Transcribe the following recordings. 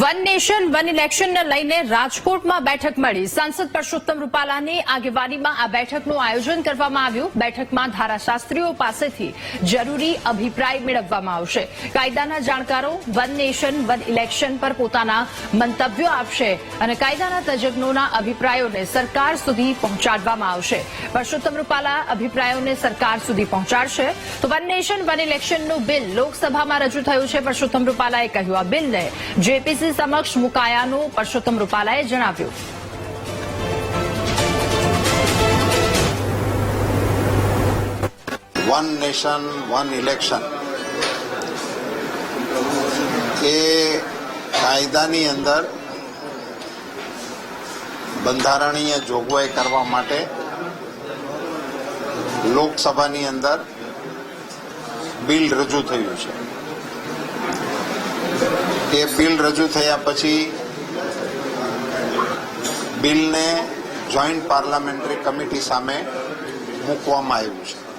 One nation, one ઇલેક્શનને લઈને રાજકોટમાં બેઠક મળી. સાંસદ પરસોત્તમ રૂપાલાની આગેવાનીમાં આ બેઠકનું આયોજન કરવામાં આવ્યું. બેઠકમાં ધારાશાસ્ત્રીઓ પાસેથી જરૂરી અભિપ્રાય મેળવવામાં આવશે. કાયદાના જાણકારો વન નેશન, વન ઇલેક્શન પર પોતાના મંતવ્યો આપશે અને કાયદાના તજજ્ઞોના અભિપ્રાયોને સરકાર સુધી પહોંચાડવામાં આવશે. પરસોત્તમ રૂપાલા અભિપ્રાયોને સરકાર સુધી પહોંચાડશે. તો વન નેશન, વન ઇલેક્શનનું બિલ લોકસભામાં રજૂ થયું છે. પરસોત્તમ રૂપાલાએ કહ્યું, આ બિલને જેપીસી સમક્ષ મુકાયાનું પરસોત્તમ રૂપાલાએ જણાવ્યું. વન નેશન વન ઇલેક્શન એ કાયદાની અંદર બંધારણીય જોગવાઈ કરવા માટે લોકસભાની અંદર બિલ રજૂ થયું છે. એ બિલ રજૂ થયા પછી બિલને જોઈન્ટ પાર્લામેન્ટરી કમિટી સામે મૂકવામાં આવ્યું છે.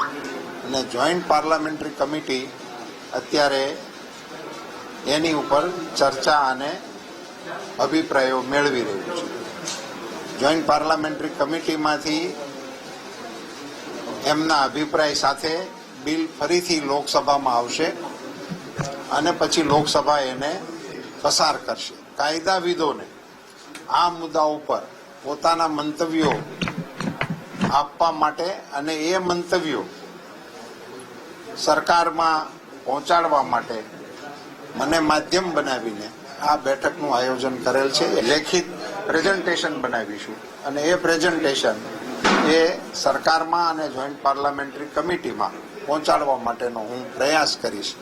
અને જોઈન્ટ પાર્લામેન્ટરી કમિટી અત્યારે એની ઉપર ચર્ચા અને અભિપ્રાયો મેળવી રહ્યું છે. જોઈન્ટ પાર્લામેન્ટરી કમિટીમાંથી એમના અભિપ્રાય સાથે બિલ ફરીથી લોકસભામાં આવશે અને પછી લોકસભા એને પસાર કરશે. કાયદાવિદોને આ મુદ્દા ઉપર પોતાના મંતવ્યો આપવા માટે અને એ મંતવ્યો સરકારમાં પહોંચાડવા માટે મને માધ્યમ બનાવીને આ બેઠકનું આયોજન કરેલ છે. લેખિત પ્રેઝન્ટેશન બનાવીશું. અને એ પ્રેઝન્ટેશન એ સરકારમાં અને જોઈન્ટ પાર્લામેન્ટરી કમિટીમાં પહોંચાડવા માટેનો હું પ્રયાસ કરીશ.